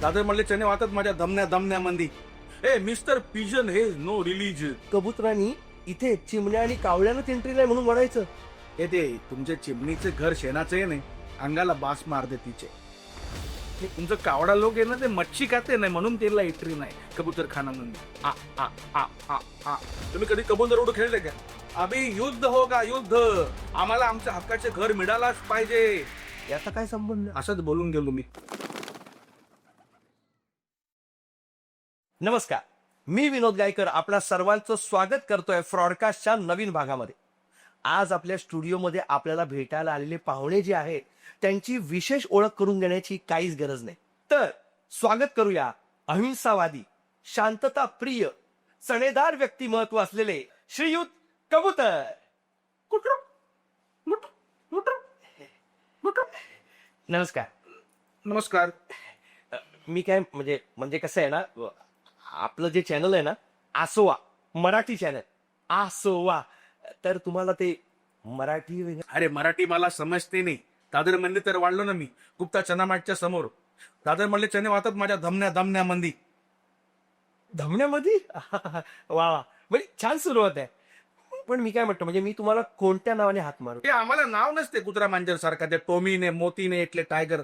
दादर म्हणले चने वाहतात माझ्या दमण्या दमण्यामध्ये ए मिस्टर पिजन हे नो रिलीजन कबुतरांनी इथे चिमण्या आणि कावळ्यानंच एंट्री नाही म्हणून म्हणायचं. हे ते तुमचे चिमणीचे घर शेणाचे आहे नाही अंगाला बास मारते तिचे. हे तुमचं कावडा लोक आहे ना ते मच्छी खाते नाही म्हणून त्याला एंट्री नाही कबूतर खानामध्ये आ आ आ आ आ. तुम्ही कधी कबूतर उडू खेळले का? अभि युद्ध हो का युद्ध? आम्हाला आमच्या हक्काचे घर मिळालाच पाहिजे. याचा काय संबंध? असंच बोलून गेलो मी. नमस्कार. मी विनोद गायकर आपल्या सर्वांचं स्वागत करतोय फ्रॉडकास्टच्या नवीन भागामध्ये. आज आपल्या स्टुडिओमध्ये आपल्याला भेटायला आलेले पाहुणे जे आहेत त्यांची विशेष ओळख करून देण्याची काहीच गरज नाही. तर स्वागत करूया अहिंसावादी शांतता प्रिय सणेदार व्यक्तिमत्व असलेले श्रीयुत कबूतर. नमस्कार. नमस्कार. मी काय म्हणजे म्हणजे कसं आहे ना आपलं जे चॅनल आहे ना आसोवा मराठी चॅनल आसोवा. तर तुम्हाला ते मराठी अरे मराठी मला समजते नाही. दादर मंदिर तर वाढलो ना मी गुप्ता चनामाटच्या समोर. दादर म्हणले चने वाहतात माझ्या धमण्या दमण्या मंदी. धमण्यामध्ये वा वा. म्हणजे छान सुरुवात आहे. पण मी काय म्हणतो म्हणजे मी तुम्हाला कोणत्या नावाने हात मारू? ते आम्हाला नाव नसते कुत्रा मांजर सारखा ते टोमीने मोतीने इथले टायगर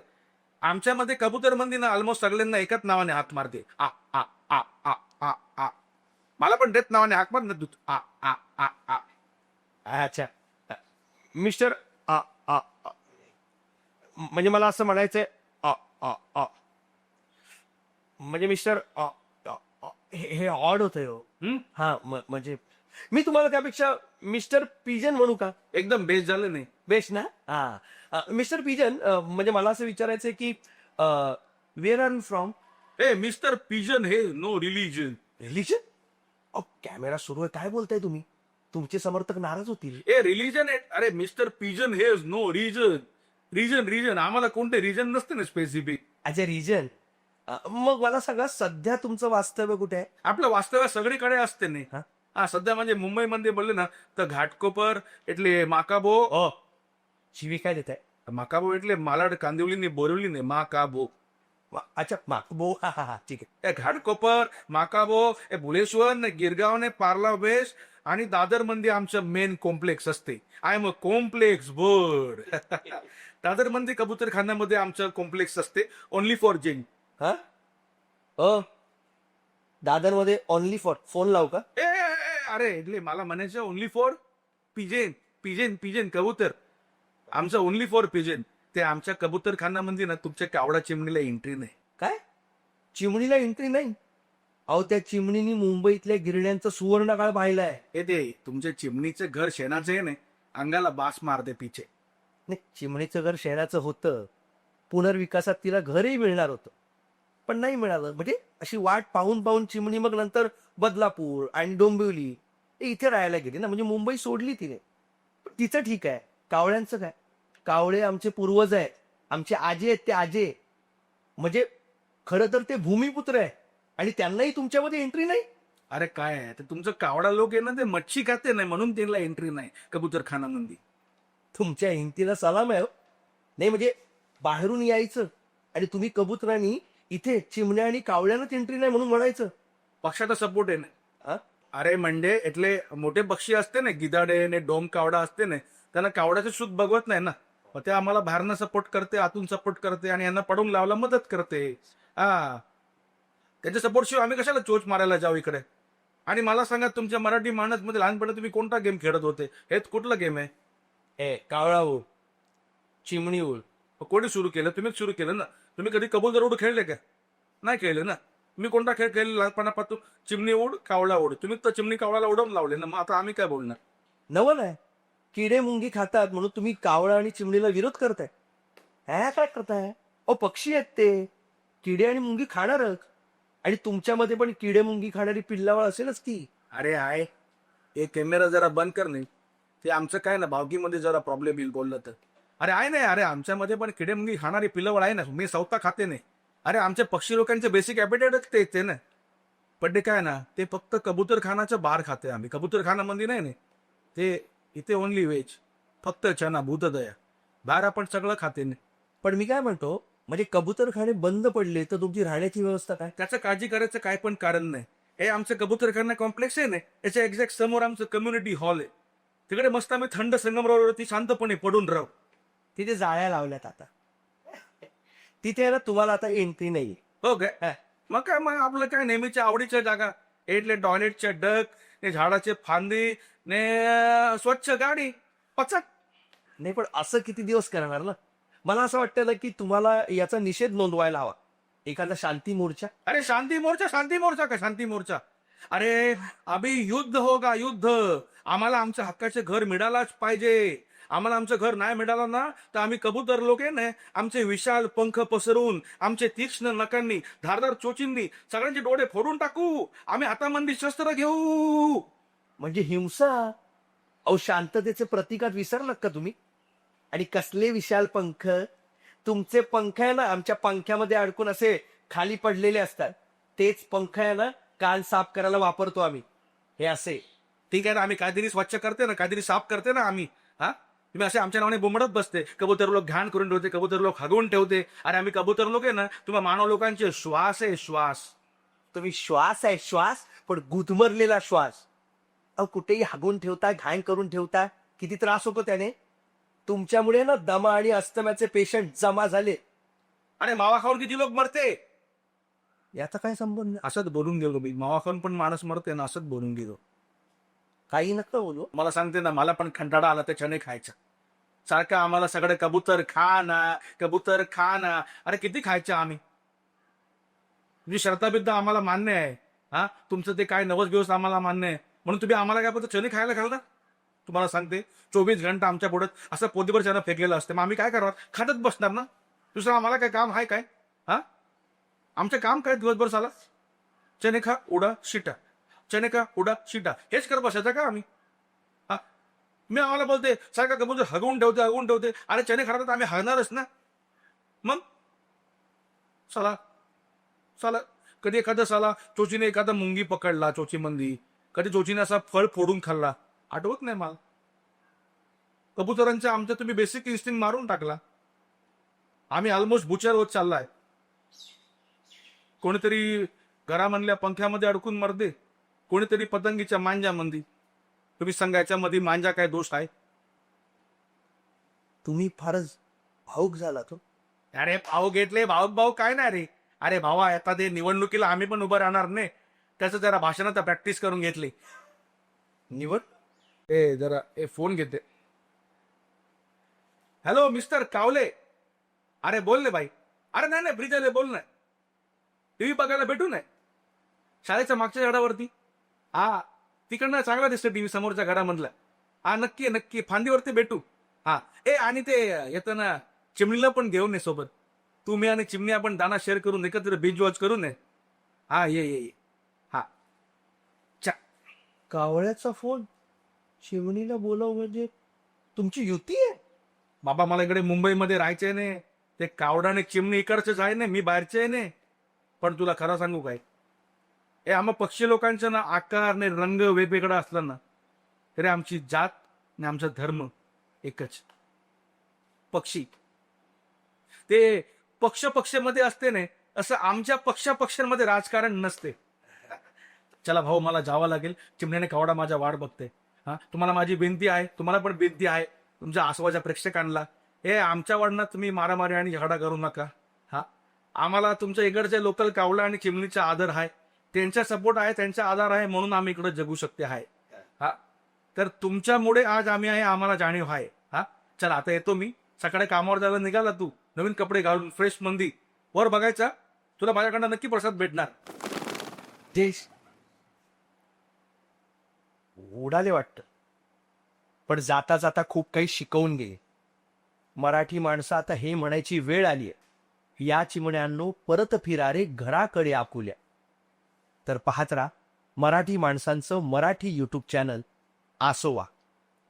आमच्यामध्ये कबूतर मंदी ना ऑलमोस्ट सगळ्यांना एकाच नावाने हात मारते. आ आ आ आ आ आ. मला पण देत नावाने हाक मार ना तू आ आ आ आ. अच्छा. मिस्टर अ, अ, अ. म्हणजे मला असं म्हणायचंय अ, अ, अ. म्हणजे मिस्टर. हे ऑड होतंय हो. हं? म्हणजे मी तुम्हाला त्यापेक्षा मिस्टर पिजन म्हणू का? एकदम बेस्ट झालं नाही. बेस्ट ना? हा. मिस्टर पिजन म्हणजे मला असं विचारायचंय की वेअर आर यू फ्रॉम ए मिस्टर पिजन हे नो रिलीजन. रिलिजन? कॅमेरा सुरू आहे काय बोलताय तुम्ही? तुमचे समर्थक नाराज होतील. ए रिलीजन अरे मिस्टर पिजन हे नो रिजन रिजन रिजन आम्हाला कोणते रिजन नसते ना स्पेसिफिक ॲज अ रिजन मग मला सांगा सध्या तुमचं वास्तव्य कुठे आहे? आपलं वास्तव्य सगळीकडे असते नाही हा? हा सध्या म्हणजे मुंबईमध्ये बोलले ना तर घाटकोपर इथले माकाबो. ओ शिवी काय देत आहे माकाबो इथले मालाड कांदिवलीने बोरिवलीने माकाबो. अच्छा मा बो हा हा हा ठीक आहे. घाटकोपर माकाबो ए भुलेश्वर ने गिरगाव ने पार्ला वेस्ट आणि दादरमध्ये आमचं मेन कॉम्प्लेक्स असते. I am a complex bird दादरमध्ये कबूतर खान्यामध्ये आमचं कॉम्प्लेक्स असते. ओनली फॉर जेन हा? अ? दादरमध्ये ओनली फॉर फोन लावू का? ए ए, ए, अरे इथले मला म्हणायचं only for pigeon pigeon pigeon कबूतर. आमचं ओनली फॉर पिजेन ते आमच्या कबूतर खानामध्ये ना तुमच्या कावडा चिमणीला एंट्री नाही. काय? चिमणीला एंट्री नाही? अहो त्या चिमणीनी मुंबईतल्या गिरण्यांचा सुवर्णकाळ पाहिलाय. हे ते तुमच्या चिमणीचं घर शेणाचं आहे नाही अंगाला बास मारते पिचे नाही चिमणीचं घर शहराचं होतं. पुनर्विकासात तिला घरही मिळणार होतं. पण नाही मिळालं. म्हणजे अशी वाट पाहून पाहून चिमणी मग नंतर बदलापूर आणि डोंबिवली हे इथे राहायला गेली ना. म्हणजे मुंबई सोडली तिने. तिचं ठीक आहे. कावळ्यांचं काय? कावळे आमचे पूर्वज आहे आमचे आजे आहेत ते आजे. म्हणजे खरं तर ते भूमिपुत्र आहे. आणि त्यांनाही तुमच्यामध्ये एंट्री नाही? अरे काय आहे? ते तुमचं कावडा लोक आहे ना ते मच्छी खाते नाही म्हणून त्यांना एंट्री नाही. कबूतर खानामध्ये तुमच्या हिमतीला सलाम आहे हो. नाही म्हणजे बाहेरून यायचं आणि तुम्ही कबुतरांनी इथे चिमण्या आणि कावळ्यानंच एंट्री नाही म्हणून म्हणायचं. पक्षाचा सपोर्ट आहे ना. हा? अरे म्हणजे इथले मोठे पक्षी असते ना गिदाडे ने डोम कावडा असते ना त्यांना कावड्याचं शुद्ध बघवत नाही ना. मग ते आम्हाला बाहेरनं सपोर्ट करते आतून सपोर्ट करते आणि यांना पडून लावला मदत करते. हा. त्याच्या सपोर्ट शिवाय आम्ही कशाला चोच मारायला जाऊ इकडे? आणि मला सांगा तुमच्या मराठी माणसमध्ये लहानपणी तुम्ही कोणता गेम खेळत होते? हे कुठला गेम आहे? ए कावळा उळ चिमणी मग कोणी सुरू केलं? तुम्हीच सुरू केलं ना. तुम्ही कधी कबूल उड खेळले का? नाही खेळले ना. मी कोणता खेळ खेळले लहानपणापासून चिमणी उड कावळा उड तुम्ही तर चिमणी कावळाला उडवून लावले ना. मग आता आम्ही काय बोलणार? नवल आहे. किडे मुंगी खातात म्हणून तुम्ही कावळा आणि चिमणीला विरोध करताय. ह्या काय करताय? ओ पक्षी आहेत ते. किडे आणि मुंगी खाणारच. आणि तुमच्यामध्ये पण किडे मुंगी खाणारी पिल्लावळ असेलच की. अरे हाय. हे कॅमेरा जरा बंद कर नाही. ते आमचं काय ना भावकीमध्ये जरा प्रॉब्लेम येईल बोललं तर. अरे आहे नाही अरे आमच्यामध्ये पण किडे मुंगी खाणारी पिल्लवळ आहे ना मी स्वतः खाते नाही. अरे आमच्या पक्षी लोकांचे बेसिक ॲपिटाईटच ते ते ना. पण ते काय ना ते फक्त कबूतर खानाच्या बार खाते आम्ही. कबूतर खानामध्ये नाही. ते इथे ओनली व्हेज फक्त चना भूतदया. बाहेर आपण सगळं खाते नाही पण मी काय म्हणतो म्हणजे कबूतरखाने बंद पडले तर तुमची राहण्याची व्यवस्था काय? त्याचं काळजी करायचं काय पण कारण नाही. हे आमचं कबूतरखाना कॉम्प्लेक्स आहे ना याच्या एक्झॅक्ट समोर आमचं कम्युनिटी हॉल आहे. तिकडे मस्त आम्ही थंड संगमरवरती शांतपणे पडून राहू. तिथे जाळ्या लावल्यात आता. तिथे ना तुम्हाला आता एंट्री नाही हो काय? मग काय मग आपलं काय नेहमीच्या आवडीच्या जागा? एटले टॉयलेटचे डक ने झाडाचे फांदी ने स्वच्छ गाडी पचक नाही पण असं किती दिवस करणार ना? मला असं वाटतं ना की तुम्हाला याचा निषेध नोंदवायला हवा. एखादा शांती मोर्चा? अरे शांती मोर्चा शांती मोर्चा का शांती मोर्चा? अरे अभि युद्ध होगा युद्ध. आम्हाला आमच्या हक्काचे घर मिळालाच पाहिजे. आम्हाला आमचं घर नाही मिळालं ना तर आम्ही कबूतर लोक आहे ना आमचे विशाल पंख पसरून आमचे तीक्ष्ण नकांनी धारदार चोचिंनी सगळ्यांचे डोळे फोडून टाकू. आम्ही हातामंदी शस्त्र घेऊ. म्हणजे हिंसा? अहो शांततेचे प्रतिकात विसरलात का तुम्ही? आणि कसले विशाल पंख? तुमचे पंख आहे ना आमच्या पंख्यामध्ये अडकून असे खाली पडलेले असतात. तेच पंख आहे ना कान साफ करायला वापरतो आम्ही. हे असे. ठीक आहे ना आम्ही काहीतरी स्वच्छ करते ना काहीतरी साफ करते ना आम्ही. हा? तुम्ही असे आमच्या नावाने बोंबडत बसते. कबूतर लोक घाण करून ठेवते कबूतर लोक हगवून ठेवते. अरे आम्ही कबूतर लोक आहे ना तुम्हा मानव लोकांचे श्वास आहे श्वास. तुम्ही श्वास आहे श्वास पण गुदमरलेला श्वास. अहो कुठेही हागून ठेवता घाण करून ठेवता किती त्रास होतो त्याने? तुमच्यामुळे ना दमा आणि अस्तम्याचे पेशंट जमा झाले. अरे मावा खाऊन किती लोक मरते? याचा काय संबंध? असंच बोलून गेलो मी. मावा खाऊन पण माणूस मरते ना असंच बोलून गेलो. काही नका बोलू. मला सांगते ना मला पण कंटाळा आला त्याच्याने खायचा. सारखं आम्हाला सगळं कबूतर खा ना कबूतर खा ना. अरे किती खायचं आम्ही? म्हणजे शर्ताबिद्ध आम्हाला मान्य आहे. हा? तुमचं ते काय नवस दिवस आम्हाला मान्य आहे. म्हणून तुम्ही आम्हाला काय फक्त चणे खायला घालता? तुम्हाला सांगते चोवीस घंटा आमच्या पुढे असं पोतीभर चणं फेकलेलं असते. मग आम्ही काय करणार? खातच बसणार ना? दुसरं आम्हाला काय काम आहे काय? हा? आमचं काम काय दिवसभर चाला चणे खा उडा शिटा. चणे खा उडा शिटा. हेच करत बसायचं का आम्ही? मी आम्हाला बोलते सारखा कबूतर हगवून ठेवते हगवून ठेवते. अरे चने खाणार तर आम्ही हगणारच ना. मग? चला चला कधी एखादा साला चोचीने एखादा मुंगी पकडला चोचीमंदी. कधी चोचीने असा फळ फोडून खाल्ला. आठवत नाही मला. कबुतरांच्या आमच्या तुम्ही बेसिक इन्स्टिंग मारून टाकला. आम्ही ऑलमोस्ट बुचर होत चाललाय. कोणीतरी घरामधल्या पंख्यामध्ये अडकून मरदे. कोणीतरी पतंगीच्या मांजामध्ये तुम्ही सांगा याच्यामध्ये मांजा काय दोष आहे? तुम्ही फारच भाऊक झाला तो. अरे भाऊ घेतले भाऊ भाऊ काय नाही रे. अरे भावा आता ते निवडणुकीला आम्ही पण उभं राहणार नाही. त्याचं जरा भाषणाचा प्रॅक्टिस करून घेतली. निवड? ए जरा ए फोन घेते हॅलो मिस्टर कावले. अरे बोल ना भाई अरे नाही नाही ब्रिज आले बोल ना. टीव्ही बघायला भेटू नये शाळेच्या मागच्या झाडावरती. हा तिकडनं चांगला दिसतं टीव्ही समोरच्या घरामधला. हा नक्की नक्की फांदीवरती भेटू. हा. ए आणि ते येतं ना चिमणीला पण घेऊन ये सोबत. तू मी आणि चिमणी आपण दाना शेअर करून एकत्र बिंज वॉच करू नये हा ये ये ये. हा. चा. कावळ्याचा फोन शिवणीला बोलव म्हणजे तुमची युती आहे? बाबा मला इकडे मुंबईमध्ये राहायचंय नाही ते कावडा आणि चिमणी इकडचेच आहे ना मी बाहेरचे आहे नाही पण तुला खरं सांगू काय? हे आम्हा पक्षी लोकांचं ना आकार ने रंग वेगवेगळा असला ना तरी आमची जात आणि आमचा धर्म एकच. पक्षी. ते पक्ष पक्षामध्ये असते ना असं आमच्या पक्षा पक्षांमध्ये राजकारण नसते. चला भाऊ मला जावं लागेल. चिमण्याने कावडा माझ्या वाट बघते. हा तुम्हाला माझी विनंती आहे तुम्हाला पण विनंती आहे. तुमच्या आसवाच्या प्रेक्षकांना हे आमच्या वडिलांना तुम्ही मारामारी आणि झगडा करू नका. हा आम्हाला तुमच्या इकडच्या लोकल कावळा आणि चिमणीचा आदर आहे. त्यांचा सपोर्ट आहे त्यांचा आधार आहे म्हणून आम्ही इकडे जगू शकते आहे हा. तर तुमच्यामुळे आज आम्ही आहे आम्हाला जाणीव आहे हा. चला आता येतो मी. सकाळी कामावर जायला निघाला तू. नवीन कपडे घालून फ्रेश मंदी. वर बघायचा. तुला माझ्याकडनं नक्की प्रसाद भेटणार. देश. उडाले वाटत. पण जाता जाता खूप काही शिकवून गे मराठी माणसं आता हे म्हणायची वेळ आली या चिमण्यांनो परत फिरारे घराकडे आकुल्या. तर पाहत राहा मराठी माणसांचं मराठी यूट्यूब चॅनल आसोवा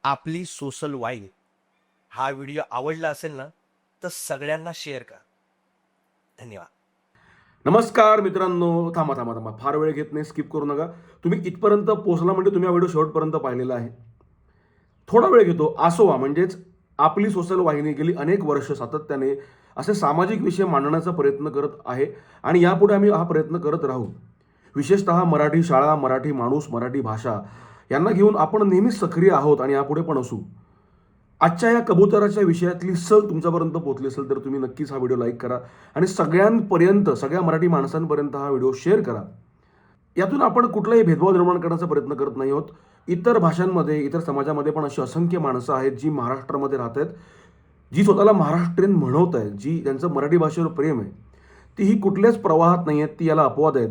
आपली सोशल वाईल हा व्हिडिओ आवडला असेल ना तर सगळ्यांना शेअर करा. धन्यवाद. नमस्कार मित्रांनो थांबा थांबा थांबा फार वेळ घेत नाही स्किप करू नका. तुम्ही इथपर्यंत पोहोचला म्हणजे तुम्ही हा व्हिडिओ शेवटपर्यंत पाहिलेला आहे. थोडा वेळ घेतो आसोवा म्हणजेच आपली सोशल वाहिनी गेली अनेक वर्ष सातत्याने असे सामाजिक विषय मांडण्याचा प्रयत्न करत आहे आणि यापुढे आम्ही हा प्रयत्न करत राहू. विशेषतः मराठी शाळा मराठी माणूस मराठी भाषा यांना घेऊन आपण नेहमीच सक्रिय आहोत आणि यापुढे पण असू. आजच्या या कबुतराच्या विषयातली सल तुमच्यापर्यंत पोहोचली असेल तर तुम्ही नक्कीच हा व्हिडिओ लाईक करा आणि सगळ्यांपर्यंत सगळ्या मराठी माणसांपर्यंत हा व्हिडिओ शेअर करा. यातून आपण कुठलाही भेदभाव निर्माण करण्याचा प्रयत्न करत नाही आहोत. इतर भाषांमध्ये इतर समाजामध्ये पण अशी असंख्य माणसं आहेत जी महाराष्ट्रामध्ये राहत आहेत जी स्वतःला महाराष्ट्रीयन म्हणवत आहेत जी त्यांचं मराठी भाषेवर प्रेम आहे. ती ही कुठल्याच प्रवाहात नाही आहेत ती याला अपवाद आहेत.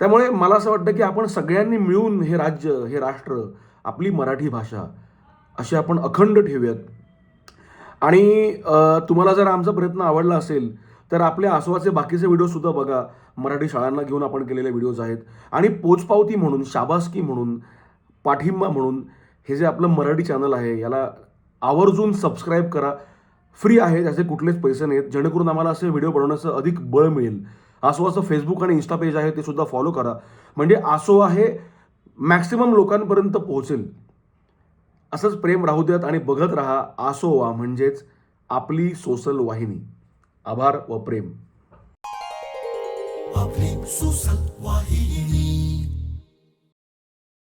त्यामुळे मला असं वाटतं की आपण सगळ्यांनी मिळून हे राज्य हे राष्ट्र आपली मराठी भाषा अशी आपण अखंड ठेवूयात. आणि तुम्हाला जर आमचा प्रयत्न आवडला असेल तर आपल्या आसवाचे बाकीचे व्हिडिओसुद्धा बघा. मराठी शाळांना घेऊन आपण केलेले व्हिडिओज आहेत. आणि पोचपावती म्हणून शाबासकी म्हणून पाठिंबा म्हणून हे जे आपलं मराठी चॅनल आहे याला आवर्जून सबस्क्राईब करा. फ्री आहे त्याचे कुठलेच पैसे नाहीत. जेणेकरून आम्हाला असे व्हिडिओ बनवण्याचं अधिक बळ मिळेल. आसोआचं फेसबुक आणि इन्स्टा पेज आहे ते सुद्धा फॉलो करा. म्हणजे आसोवा हे मॅक्सिमम लोकांपर्यंत पोहोचेल. असंच प्रेम राहू द्यात आणि बघत राहा आसोवा म्हणजेच आपली सोशल वाहिनी. आभार व प्रेम. आपली सोशल वाहिनी.